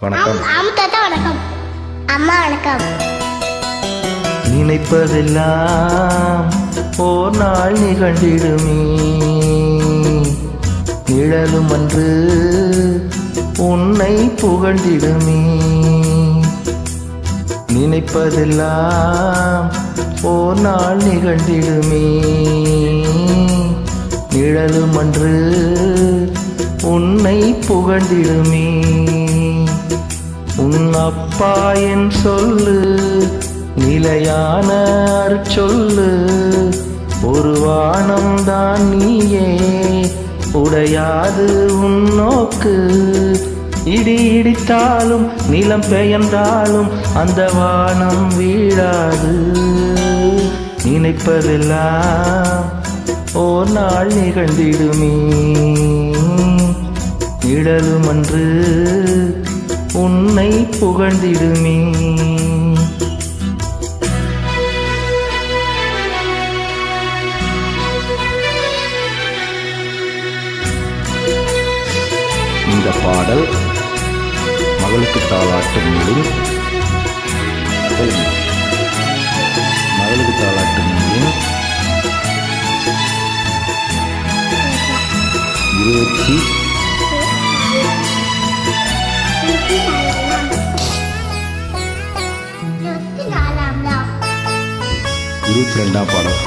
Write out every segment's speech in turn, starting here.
வணக்கம். வணக்கம். அம்மா வணக்கம். நினைப்பதெல்லாம் ஓர் நாள் நிகழ்ந்திடுமே. நிழலும் அன்று உன்னை புகழ்ந்திடுமே. நினைப்பதெல்லாம் ஓர் நாள் நிகழ்ந்திடுமே. நிழலும் அன்று உன்னை புகழ்ந்திடுமே. உன் அப்பா என் சொல்லு நிலையான சொல்லு. ஒரு வானம் தான் நீயே உடையாது உன் நோக்கு. இடி இடித்தாலும் நிலம் பெயர்ந்தாலும் அந்த வானம் வீழாது. நினைப்பதெல்லாம் ஓ நாள் நிகழ்ந்திடுமே. நிழலும் அன்று உன்னை புகழ்ந்திடுமே. இந்த பாடல் மகளுக்கு தாளாட்டும் நூலின் மகளுக்கு தாளாட்டும் நூலின் இருபத்தி இருபத்தி ரெண்டாம் பாடல்.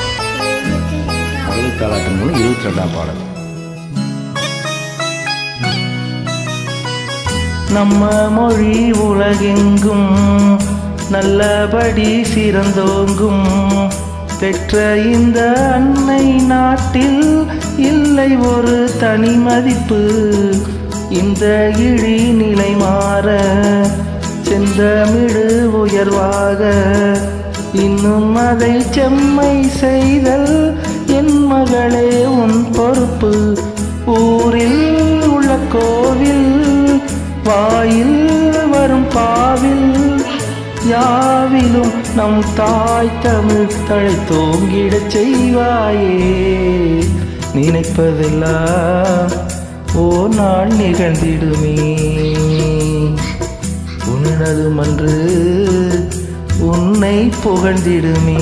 மகளிர் தாளாட்டும் மூலம் இருபத்தி ரெண்டாம் பாடல். நம்ம மொழி உலகெங்கும் நல்லபடி சிறந்தோங்கும். பெற்ற இந்த அன்னை நாட்டில் இல்லை ஒரு தனி மதிப்பு. இந்த இழி நிலை மாற செந்தமிழு உயர்வாக இன்னும் அதை செம்மை செய்தல் என் மகளே உன் பொறுப்பு. ஊரில் உள்ள கோவில் வாயில் வரும் பாவில் யாவிலும் நம் தாய் தமிழ் தழை தோங்கிடச் செய்வாயே. நினைப்பதெல்லாம் ஓ நாள் நிகழ்ந்திடுமே. உன்னதுமன்று உன்னை புகழ்ந்திடுமே.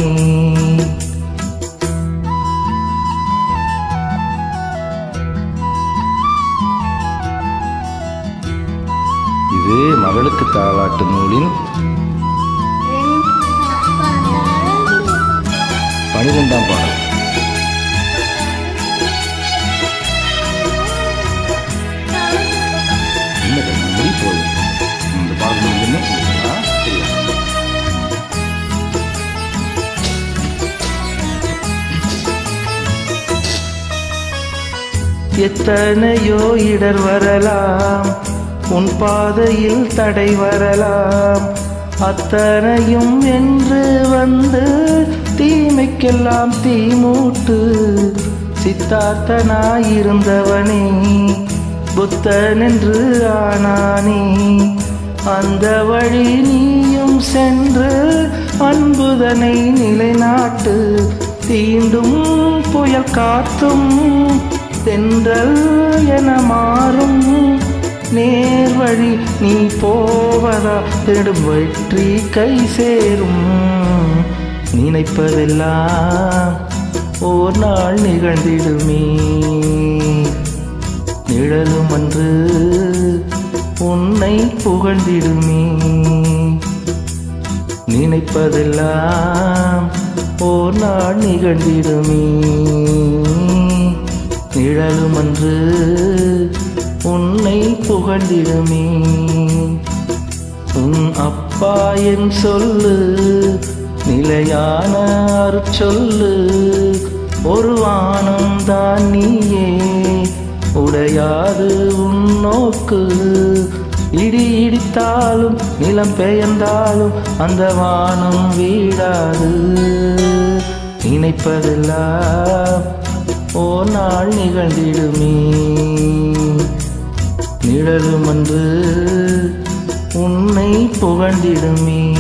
இது மகளுக்கு தாளாட்டு நூலின் பனிரெண்டாம் பாடல். எத்தனையோ இடர் வரலாம். உன் பாதையில் தடை வரலாம். அத்தனையும் என்று வந்து தீமைக்கெல்லாம் தீமூட்டு சித்தார்த்தனாயிருந்தவனே புத்தனென்று ஆனானே. அந்த வழி நீயும் சென்று அன்புதனை நிலைநாட்டு. தீண்டும் புயல் காத்தும் தென்றல் என மாறும். நேர் வழி நீ போவதா? தேடும் வெற்றி கை சேரும். நினைப்பதெல்லாம் ஓர் நாள் நிகழ்ந்திடுமே. நிழலும் அன்று உன்னை புகழ்ந்திடுமே. நினைப்பதெல்லாம் ஓர் நாள் நிகழ்ந்திடுமே. நிழலும் அன்று உன்னை புகழ்ந்திடுமே. உன் அப்பா என் சொல்லு நிலையான சொல்லு ஒரு வானம் தான் நீயே. உடையாது உன் நோக்கு இடி இடித்தாலும் நிலம் பெயர்ந்தாலும் அந்த வானம் வீடாது நினைப்பதெல்லாம் நாள் நிகழ்ந்திடுமே. நிழலும் அன்பு உன்னை புகழ்ந்திடுமே.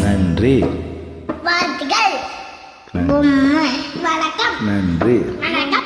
நன்றி. நன்றி.